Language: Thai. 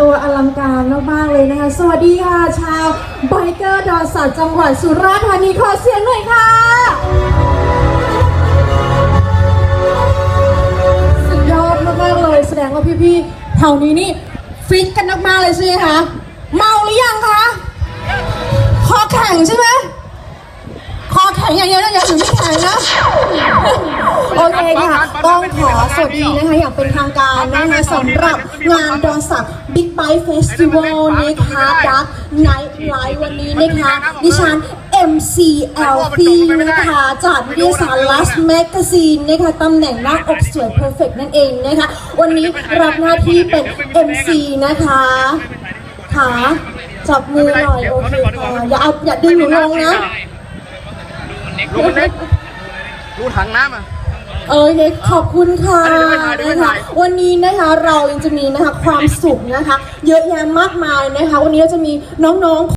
ตัวอลังการมากๆเลยนะคะ สวัสดีค่ะชาวไบเกอร์ดอสันจังหวัดสุราษฎร์ธานีขอเสียงหน่อยค่ะสุดยอดมากๆเลย แสดงว่าพี่ๆแถวนี้นี่ฟิตกันมากๆเลยใช่ไหมคะเมาหรือยังคะคอแข็งใช่ไหมคอแข็งอย่างเดียวนะอย่างอื่นไม่แข็งนะ โอเคค่ะต้องขอสวัสดีนะคะอย่างเป็นทางการนะคะสำหรับงานดอนสักบิ๊กไบ e ์เฟสติวัลนะคะดักไนท์ไลฟ์วันนี้นะคะดิฉัน MCLP นะคะจากนิตยสาร Last Magazine นะคะตำแหน่งหน้าอกสวย Perfect นั่นเองนะคะวันนี้รับหน้าที่เป็น MC นะคะขาจับมือหน่อยโอเคค่ะอย่าเอาอย่าดึงหนูลงนะดูเล็กดูถังน้ำอะ เออเด็กขอบคุณค่ะเดี๋ยวไปนะถ่าคะยวันนี้นะคะเรายังจะมีนะคะความสุขนะคะ เยอะแยะมากมายนะคะ วันนี้เราจะมีน้องๆ